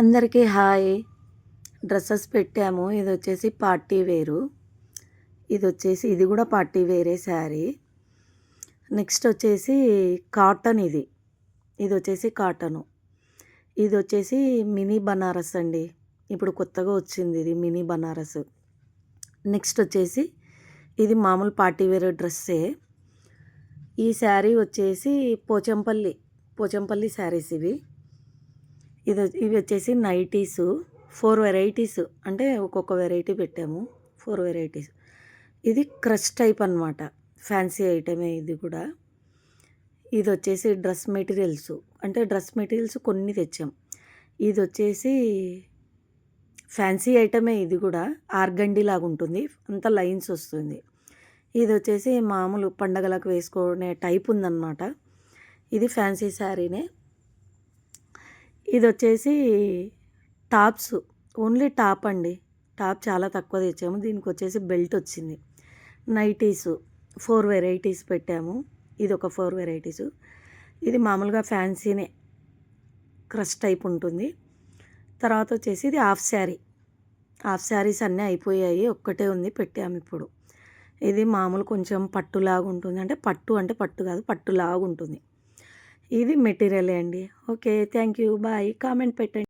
అందరికీ hi. Dresses పెట్టాము. ఇది వచ్చేసి పార్టీ వేరు. ఇది వచ్చేసి ఇది కూడా పార్టీ వేరే శారీ. నెక్స్ట్ వచ్చేసి కాటన్ ఇది. ఇది వచ్చేసి కాటను. ఇది వచ్చేసి మినీ బనారస్ అండి. ఇప్పుడు కొత్తగా వచ్చింది ఇది మినీ బనారస్. నెక్స్ట్ వచ్చేసి ఇది మామూలు పార్టీ వేర్ డ్రెస్సే. ఈ శారీ వచ్చేసి పోచంపల్లి పోచంపల్లి శారీస్ ఇవి. ఇది ఇవి వచ్చేసి నైటీస్. Four varieties. అంటే ఒక్కొక్క వెరైటీ పెట్టాము. Four varieties. ఇది క్రష్ టైప్ అనమాట ఫ్యాన్సీ ఐటమే ఇది కూడా. ఇది వచ్చేసి డ్రెస్ మెటీరియల్స్. అంటే డ్రెస్ మెటీరియల్స్ కొన్ని తెచ్చాం. ఇది వచ్చేసి ఫ్యాన్సీ ఐటమే ఇది కూడా. ఆర్గండి లాగా ఉంటుంది అంత లైన్స్ వస్తుంది. ఇది వచ్చేసి మామూలు పండగలకు వేసుకునే టైప్ ఉందన్నమాట. ఇది ఫ్యాన్సీ శారీనే. ఇది వచ్చేసి టాప్స్ ఓన్లీ టాప్ అండి. టాప్ చాలా తక్కువ తెచ్చాము. దీనికి వచ్చేసి బెల్ట్ వచ్చింది. నైటీస్ ఫోర్ వెరైటీస్ పెట్టాము. ఇది ఒక ఫోర్ వెరైటీస్. ఇది మామూలుగా ఫ్యాన్సీనే క్రష్ టైప్ ఉంటుంది. తర్వాత వచ్చేసి ఇది హాఫ్ శారీ. హాఫ్ శారీస్ అన్నీ అయిపోయాయి. ఒక్కటే ఉంది పెట్టాము ఇప్పుడు. ఇది మామూలు కొంచెం పట్టులాగా ఉంటుంది అంటే పట్టు అంటే పట్టు కాదు పట్టులాగా ఉంటుంది ఇది మెటీరియలే అండి. Okay thank you bye. Comment పెట్టండి.